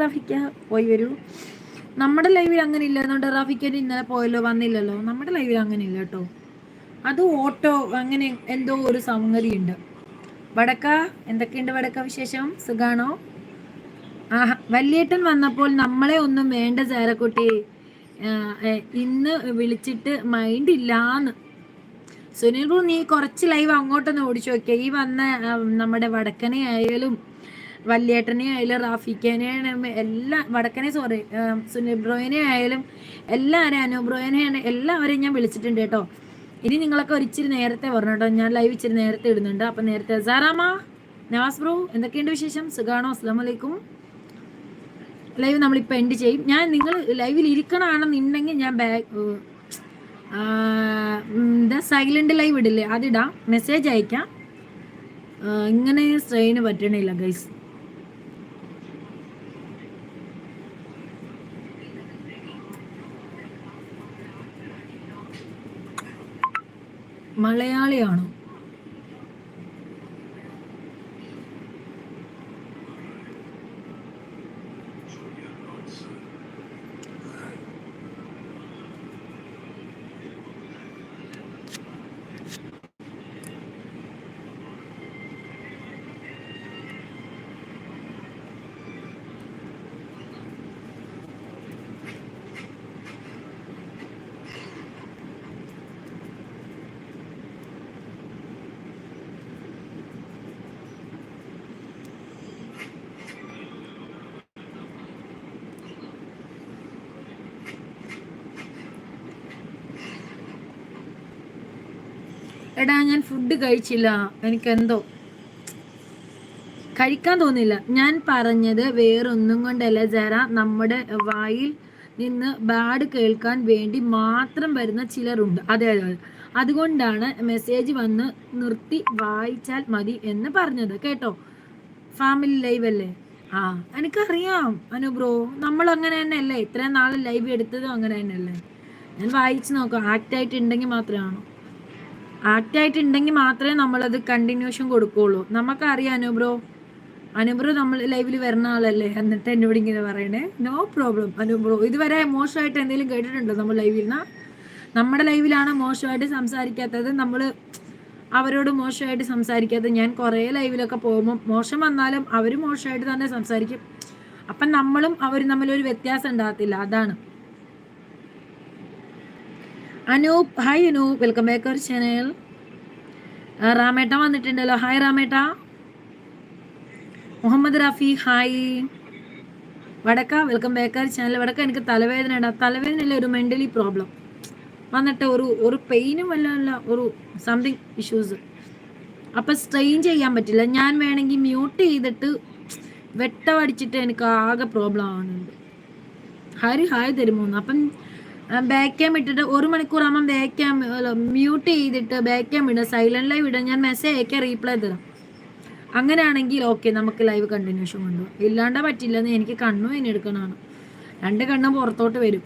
റാഫിക്ക പോയി വരൂ. നമ്മുടെ ലൈവിൽ അങ്ങനെ ഇല്ല. ഇല്ലെന്നുണ്ട് റഫിക്ക ഇന്നലെ പോയല്ലോ വന്നില്ലല്ലോ. നമ്മുടെ ലൈവിൽ അങ്ങനെ ഇല്ല കേട്ടോ. അത് ഓട്ടോ അങ്ങനെ എന്തോ ഒരു സംഗതി ഉണ്ട്. വടക്ക എന്തൊക്കെയുണ്ട് വടക്ക വിശേഷം? സുഖാണോ? ആഹ് വല്യേട്ടൻ വന്നപ്പോൾ നമ്മളെ ഒന്നും വേണ്ട ചേരക്കുട്ടി ഇന്ന് വിളിച്ചിട്ട് മൈൻഡ് ഇല്ലാന്ന്. സുനിൽ നീ കുറച്ച് ലൈവ് അങ്ങോട്ടൊന്ന് ഓടിച്ചു നോക്കിയ. ഈ വന്ന നമ്മുടെ വടക്കനെ ആയാലും വല്യേട്ടനെ ആയാലും റാഫിക്കനെ എല്ലാ വടക്കനെ സോറി സുനിൽ ബ്രോയിനെ ആയാലും എല്ലാവരെയും അനുബ്രോയനെ എല്ലാവരെയും ഞാൻ വിളിച്ചിട്ടുണ്ട് കേട്ടോ. ഇനി നിങ്ങളൊക്കെ ഒരിച്ചിരി നേരത്തെ പറഞ്ഞു കേട്ടോ. ഞാൻ ലൈവ് ഇച്ചിരി നേരത്തെ ഇടുന്നുണ്ട്. അപ്പം നേരത്തെ സാറാമ നവാസ് ബ്രോ എന്തൊക്കെയുണ്ട് വിശേഷം? സുഖാണോ? അസ്സാം വലൈക്കും ലൈവ് നമ്മളിപ്പോൾ എൻഡ് ചെയ്യും. ഞാൻ നിങ്ങൾ ലൈവിൽ ഇരിക്കണമെന്നുണ്ടെങ്കിൽ ഞാൻ ബാക്ക് എന്താ സൈലന്റ് ലൈവ് ഇടില്ലേ? അതിടാം മെസ്സേജ് അയക്കാം. ഇങ്ങനെ സ്ട്രെയിന് പറ്റണില്ല ഗൈസ് മലയാളിയാണോ? എടാ ഞാൻ ഫുഡ് കഴിച്ചില്ല. എനിക്കെന്തോ കഴിക്കാൻ തോന്നില്ല ഞാൻ പറഞ്ഞത് വേറൊന്നും കൊണ്ടല്ല ജറ. നമ്മുടെ വായിൽ നിന്ന് ബാഡ് കേൾക്കാൻ വേണ്ടി മാത്രം വരുന്ന ചിലരുണ്ട്. അതെ അതെ അതുകൊണ്ടാണ് മെസ്സേജ് വന്ന് നിർത്തി വായിച്ചാൽ മതി എന്ന് പറഞ്ഞത്. കേട്ടോ? ഫാമിലി ലൈവ് അല്ലേ? ആ എനിക്കറിയാം. അനുബ്രോ നമ്മൾ അങ്ങനെ തന്നെയല്ലേ? ഇത്രയും നാൾ ലൈവ് എടുത്തതും അങ്ങനെ തന്നെയല്ലേ? ഞാൻ വായിച്ചു നോക്കാം. മാത്രമാണോ ആക്റ്റായിട്ടുണ്ടെങ്കിൽ മാത്രമേ നമ്മളത് കണ്ടിന്യൂഷൻ കൊടുക്കുകയുള്ളൂ നമുക്കറിയാം അനുബ്രോ അനുബ്രോ നമ്മൾ ലൈവിൽ വരുന്ന ആളല്ലേ? എന്നിട്ട് എന്നോട് ഇങ്ങനെ പറയണേ നോ പ്രോബ്ലം അനുബ്രോ ഇതുവരെ മോശമായിട്ട് എന്തെങ്കിലും കേട്ടിട്ടുണ്ടോ നമ്മൾ ലൈവിൽ നിന്ന്? നമ്മുടെ ലൈവിലാണ് മോശമായിട്ട് സംസാരിക്കാത്തത്. നമ്മൾ അവരോട് മോശമായിട്ട് സംസാരിക്കാത്തത്. ഞാൻ കുറേ ലൈവിലൊക്കെ പോകുമ്പോൾ മോശം വന്നാലും അവർ മോശമായിട്ട് തന്നെ സംസാരിക്കും. അപ്പം നമ്മളും അവരും തമ്മിലൊരു വ്യത്യാസം ഉണ്ടാകത്തില്ല. അതാണ്. Anoop hi Anoop welcome back our channel റാമേട്ട വന്നിട്ടുണ്ടല്ലോ. ഹായ് റാമേട്ട. മുഹമ്മദ് റാഫി ഹായ് വടക്ക വെൽക്കം ബാക്ക് അവർ ചാനൽ വടക്ക എനിക്ക് തലവേദന ഇടാം തലവേദനയില്ല ഒരു മെന്റലി പ്രോബ്ലം വന്നിട്ട് ഒരു ഒരു പെയിനും അല്ല ഒരു സംതിങ് ഇഷ്യൂസ് അപ്പം സ്ട്രെയിൻ ചെയ്യാൻ പറ്റില്ല. ഞാൻ വേണമെങ്കിൽ മ്യൂട്ട് ചെയ്തിട്ട് വെട്ടമടിച്ചിട്ട് എനിക്ക് ആകെ പ്രോബ്ലം ആവുന്നുണ്ട്. ഹരി ഹായ് തരുമോന്ന്. അപ്പം ബാക്ക് ക്യാം ഇട്ടിട്ട് ഒരു മണിക്കൂർ ആകുമ്പോൾ ബാക്ക് ക്യാം മ്യൂട്ട് ചെയ്തിട്ട് ബാക്ക് ക്യാം ഇടുക സൈലന്റ് ലൈവ് ഇടുക ഞാൻ മെസ്സേജ് അയക്കാം റീപ്ലൈ തരാം. അങ്ങനെയാണെങ്കിൽ ഓക്കെ നമുക്ക് ലൈവ് കണ്ടിന്യൂഷൻ കൊണ്ടുപോകാം ഇല്ലാണ്ട പറ്റില്ലെന്ന് എനിക്ക് കണ്ണും ഇനി എടുക്കണമാണ് രണ്ട് കണ്ണും പുറത്തോട്ട് വരും.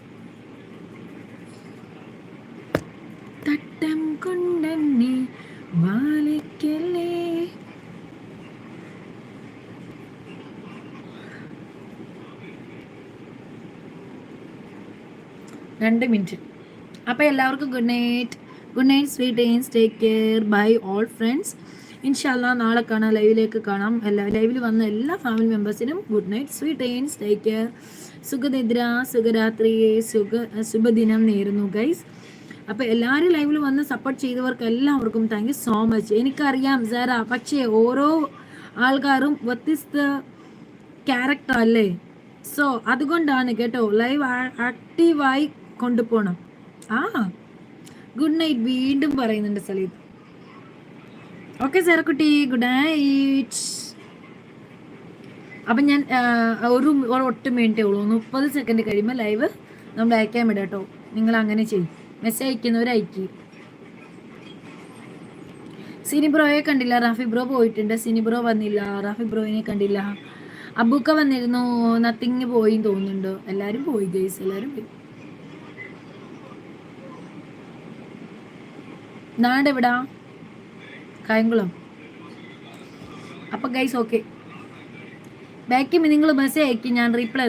തട്ടം കൊണ്ടെന്നെ വാലിക്കല്ലേ രണ്ട് മിനിറ്റ്. അപ്പോൾ എല്ലാവർക്കും good night good night sweet dreams take care bye all friends ഇൻഷാല്ല നാളെ കാണാം. ലൈവിലേക്ക് കാണാം. എല്ലാ ലൈവിൽ വന്ന എല്ലാ family മെമ്പേഴ്സിനും good night sweet dreams take care സുഖനിദ്ര സുഖരാത്രി സുഖ ശുഭദിനം നേരുന്നു ഗൈസ് അപ്പോൾ എല്ലാവരും ലൈവിൽ വന്ന് സപ്പോർട്ട് ചെയ്തവർക്ക് എല്ലാവർക്കും താങ്ക് യു സോ മച്ച് എനിക്കറിയാം സാറ പക്ഷേ ഓരോ ആൾക്കാരും വ്യത്യസ്ത ക്യാരക്ടർ അല്ലേ? സോ അതുകൊണ്ടാണ് കേട്ടോ ലൈവ് ആക്റ്റീവായി കൊണ്ടുപോകണം ആ ഗുഡ് നൈറ്റ് വീണ്ടും പറയുന്നുണ്ട് സലീദ് ഓക്കെ സാറക്കുട്ടി ഗുഡ് നൈറ്റ് അപ്പം ഞാൻ ഒരു ഒട്ട് മിനിറ്റേ ഉള്ളൂ. മുപ്പത് സെക്കൻഡ് കഴിയുമ്പോൾ ലൈവ് നമ്മൾ അയക്കാൻ വിടാം കേട്ടോ. നിങ്ങൾ അങ്ങനെ ചെയ്യും. മെസ്സേജ് അയക്കുന്നവർ അയക്കും. സിനി ബ്രോയെ കണ്ടില്ല. റാഫി ബ്രോ പോയിട്ടുണ്ട്. സിനി ബ്രോ വന്നില്ല. റാഫി ബ്രോയിനെ കണ്ടില്ല. അബുക്ക വന്നിരുന്നു. നത്തിങ് പോയി തോന്നുന്നുണ്ട്? എല്ലാവരും പോയി ഗൈസ് എല്ലാവരും പോയി. നാട് എവിടാ കായംകുളം. അപ്പം ഗൈസ് ഓക്കെ ബാക്കി നിങ്ങൾ മെസ്സേജ് അയക്കി ഞാൻ റിപ്ലൈ